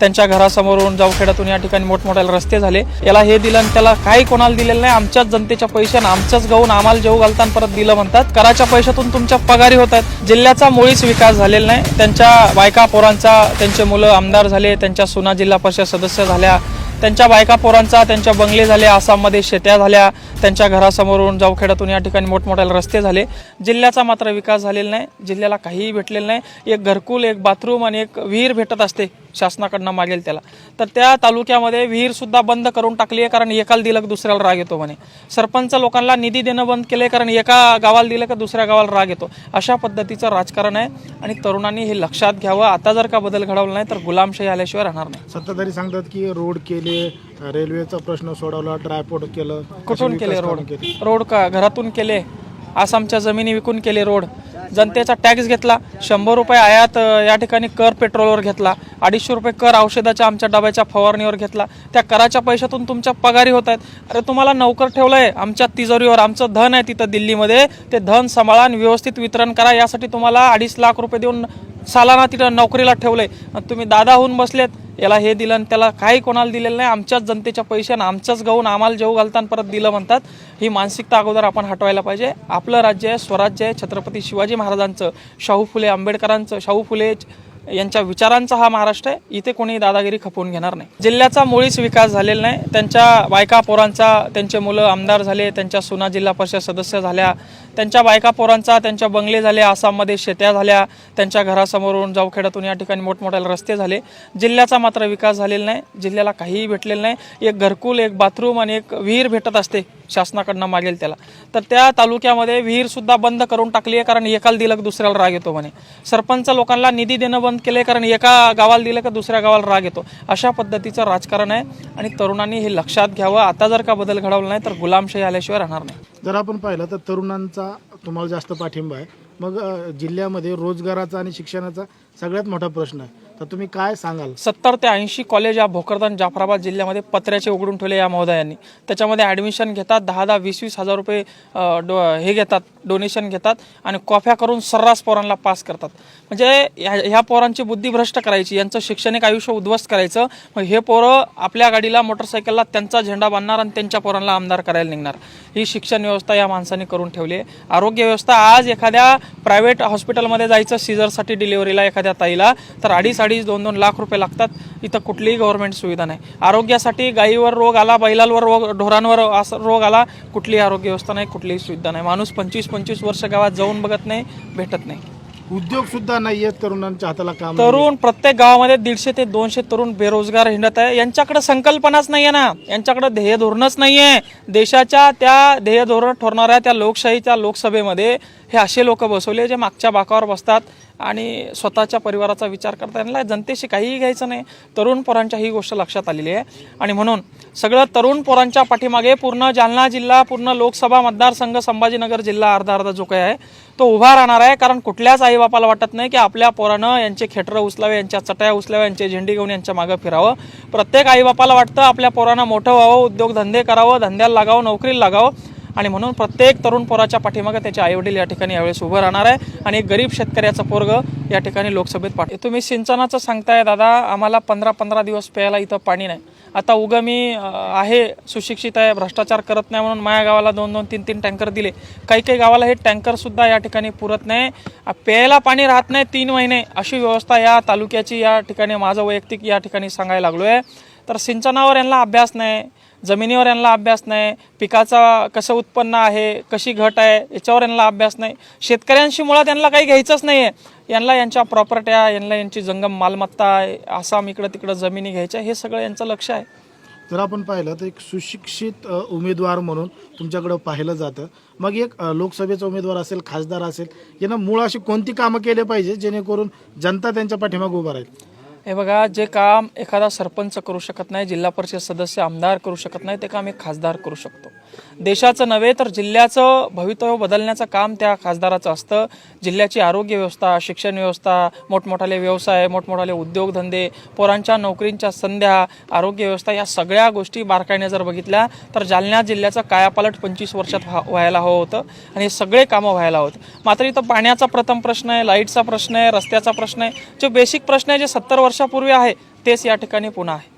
त्यांच्या घरासमोरून जावखेड्यातून या ठिकाणी मोठमोठ्याला रस्ते झाले. याला हे दिलं आणि त्याला काही कोणाला दिलेलं नाही. आमच्याच जनतेच्या पैशानं आमच्याच गहून आम्हाला जेव घालताना परत दिलं म्हणतात. कराच्या पैशातून तुमच्या पगारी होत आहेत. जिल्ह्याचा मुळीच विकास झालेला नाही. त्यांच्या बायका पोरांचा त्यांचे मुलं आमदार झाले त्यांच्या सुना जिल्हा परिषद सदस्य झाल्या. त्यांच्या बायका पोरांचा त्यांच्या बंगले झाले आसाममध्ये शेत्या झाल्या. त्यांच्या घरासमोरून जावखेड्यातून या ठिकाणी मोठमोठ्याला रस्ते झाले. जिल्ह्याचा मात्र विकास झालेला नाही. जिल्ह्याला काहीही भेटलेलं नाही. एक घरकुल एक बाथरूम आणि एक विहीर भेटत असते. शासनाकडनं मागेल त्याला. तर त्या तालुक्यामध्ये विहीर सुद्धा बंद करून टाकली आहे कारण एकाला दिलं की दुसऱ्याला राग येतो म्हणे. सरपंच लोकांना निधी देणं बंद केले कारण एका गावाला दिलं का दुसऱ्या गावाला राग येतो. अशा पद्धतीचं राजकारण आहे आणि तरुणांनी हे लक्षात घ्यावं. आता जर का बदल घडवला नाही तर गुलामशाही आल्याशिवाय राहणार नाही. सत्ताधारी सांगतात की रोड केले रेल्वेचा प्रश्न सोडवला ड्रायपोर्ट केलं. कुठून केले रोड. रोड का? घरातून केले. आसामच्या जमिनी विकून केले रोड. जनतेचा टॅक्स घेतला शंभर रुपये आयात या ठिकाणी कर पेट्रोलवर घेतला अडीचशे रुपये कर औषधाच्या आमच्या डब्याच्या फवारणीवर घेतला. त्या कराच्या पैशातून तुमच्या पगारी होत आहेत. अरे तुम्हाला लवकर ठेवलं आहे आमच्या तिजोरीवर आमचं धन आहे तिथं दिल्लीमध्ये. ते धन सांभाळा आणि व्यवस्थित वितरण करा. यासाठी तुम्हाला अडीच लाख रुपये देऊन सालाना तिथं नोकरीला ठेवलं आणि तुम्ही दादा होऊन बसलेत. याला हे दिलं आणि त्याला काही कोणाला दिलेलं नाही. आमच्याच जनतेच्या पैशानं आमच्याच गहून आम्हाला जेव घालताना परत दिलं म्हणतात. ही मानसिकता अगोदर आपण हटवायला पाहिजे. आपलं राज्य आहे स्वराज्य आहे. छत्रपती शिवाजी महाराजांचं शाहू फुले आंबेडकरांचं शाहू फुले यांच्या विचारांचा हा महाराष्ट्र आहे. इथे कोणी दादागिरी खपवून घेणार नाही. जिल्ह्याचा मुळीच विकास झालेला नाही. त्यांच्या बायका पोरांचा त्यांचे मुलं आमदार झाले त्यांच्या सुना जिल्हा परिषद सदस्य झाल्या त्यांच्या बायका पोरांचा त्यांच्या बंगले झाले आसाममध्ये शेत्या झाल्या त्यांच्या घरासमोरून जाऊखेड्यातून या ठिकाणी मोठमोठ्याला रस्ते झाले. जिल्ह्याचा मात्र विकास झालेला नाही. जिल्ह्याला काहीही भेटलेलं नाही. एक घरकुल एक बाथरूम आणि एक विहीर भेटत असते शासनाकडनं मागेल त्याला. तर त्या तालुक्यामध्ये विहीरसुद्धा बंद करून टाकली आहे कारण एकाला दिलं दुसऱ्याला राग येतो म्हणे. सरपंच लोकांना निधी देणं बंद केले कारण एका गावाला दिलं का दुसऱ्या गावाला राग येतो. अशा पद्धतीचं राजकारण आहे आणि तरुणांनी हे लक्षात घ्यावं. आता जर का बदल घडवला नाही तर गुलामशाही आल्याशिवाय राहणार नाही. जर आपण पाहिलं तर तरुणांचा तुम्हाला जास्त पाठिंबा आहे. मग जिल्ह्यामध्ये रोजगाराचा आणि शिक्षणाचा सगळ्यात मोठा प्रश्न आहे. तर तुम्ही काय सांगाल? सत्तर ते ऐंशी कॉलेज या भोकरदान जाफराबाद जिल्ह्यामध्ये पत्र्याचे उघडून ठेवले या महोदयांनी. त्याच्यामध्ये ॲडमिशन घेतात दहा दहा वीस वीस हजार रुपये डो हे घेतात डोनेशन घेतात आणि कॉफ्या करून सर्रास पोरांना पास करतात. म्हणजे ह्या ह्या पोरांची बुद्धी भ्रष्ट करायची यांचं शैक्षणिक आयुष्य उद्ध्वस्त करायचं मग हे पोरं आपल्या गाडीला मोटरसायकलला त्यांचा झेंडा बांधणार आणि त्यांच्या पोरांना आमदार करायला निघणार. ही शिक्षण व्यवस्था या माणसाने करून ठेवली आहे. आरोग्य व्यवस्था आज एखाद्या प्रायव्हेट हॉस्पिटलमध्ये जायचं सीझरसाठी डिलिव्हरीला एखाद्या ताईला तर अडीच अडीच दोन दोन लाख रुपये लागतात. इथं कुठलीही गव्हर्नमेंट सुविधा नाही. आरोग्यासाठी गायीवर रोग आला बैलांवर रोग ढोरांवर असं रोग आला कुठलीही आरोग्य व्यवस्था नाही कुठलीही सुविधा नाही. माणूस पंचवीस पंचवीस वर्ष गावात जाऊन बघत नाही भेटत नाही. उद्योग सुद्धा नाही आहेत तरुणांच्या हाताला काम तरुण प्रत्येक गावामध्ये दीडशे ते दोनशे तरुण बेरोजगार हिंडत आहे. यांच्याकडे संकल्पनाच नाहीये ना. यांच्याकडे ध्येय धोरणच नाहीये. देशाच्या त्या ध्येय धोरण ठरणाऱ्या त्या लोकशाहीच्या लोकसभेमध्ये हे असे लोक बसवले जे मागच्या बाकावर बसतात. आणि स्वतःच्या परिवाराचा विचार करता यांना जनतेशी काहीही घ्यायचं नाही. तरुण पोरांच्या ही गोष्ट लक्षात आलेली आहे. आणि म्हणून सगळं तरुण पोरांच्या पाठीमागे पूर्ण जालना जिल्हा पूर्ण लोकसभा मतदारसंघ संभाजीनगर जिल्हा अर्धा अर्धा जो काही आहे तो उभा राहणार आहे. कारण कुठल्याच आईबापाला वाटत नाही की आपल्या पोरानं यांचे खेटरं उचलावे यांच्या चटया उचलाव्या यांचे झेंडी घेऊन यांच्या मागं फिरावं. प्रत्येक आईबापाला वाटतं आपल्या पोरानं मोठं व्हावं उद्योगधंदे करावं धंद्याला लागावं नोकरीला लागावं. आणि म्हणून प्रत्येक तरुण पोराच्या पाठीमागे त्याचे आईवडील या ठिकाणी यावेळेस उभं राहणार आहे आणि एक गरीब शेतकऱ्याचं पोरग या ठिकाणी लोकसभेत पाठ तुम्ही सिंचनाचं सांगताय दादा आम्हाला पंधरा पंधरा दिवस प्यायला इथं पाणी नाही. आता उगा मी आहे सुशिक्षित आहे भ्रष्टाचार करत नाही म्हणून माझ्या गावाला दोन दोन तीन तीन टँकर दिले. काही काही गावाला हे टँकरसुद्धा या ठिकाणी पुरत नाही. प्यायला पाणी राहत नाही तीन महिने. अशी व्यवस्था या तालुक्याची या ठिकाणी माझं वैयक्तिक या ठिकाणी सांगायला लागलो आहे तर सिंचनावर यांना अभ्यास नाही. जमिनीवर यांना अभ्यास नाही पिकाचा कसं उत्पन्न आहे कशी घट आहे याच्यावर यांना अभ्यास नाही. शेतकऱ्यांशी मुळात यांना काही घ्यायचंच नाही आहे यांना यांच्या प्रॉपर्ट्या यांना यांची जंगम मालमत्ता आसाम इकडं तिकडं जमिनी घ्यायच्या हे सगळं यांचं लक्ष आहे. जर आपण पाहिलं तर एक सुशिक्षित उमेदवार म्हणून तुमच्याकडं पाहिलं जातं. मग एक लोकसभेचा उमेदवार असेल खासदार असेल यानं मूळ अशी कोणती कामं केले पाहिजे जेणेकरून जनता त्यांच्या पाठीमागे उभा राहील? हे बघा जे काम एखादा सरपंच करू शकत नाही जिल्हा परिषद सदस्य आमदार करू शकत नाही ते काम एक खासदार करू शकतो. देशाचं नव्हे तर जिल्ह्याचं भवितव्य बदलण्याचं काम त्या खासदाराचं असतं. जिल्ह्याची आरोग्य व्यवस्था शिक्षण व्यवस्था मोठमोठाले व्यवसाय मोठमोठाले उद्योगधंदे पोरांच्या नोकरींच्या संध्या आरोग्य व्यवस्था या सगळ्या गोष्टी बारकाईने जर बघितल्या तर जालना जिल्ह्याचं कायापालट पंचवीस वर्षात व्हा- व्हायला हवं होतं आणि हे सगळे कामं व्हायला होतं. मात्र इथं पाण्याचा प्रथम प्रश्न आहे लाईटचा प्रश्न आहे रस्त्याचा प्रश्न आहे. जो बेसिक प्रश्न आहे जे सत्तर वर्षापूर्वी आहे तेच या ठिकाणी पुन्हा आहे.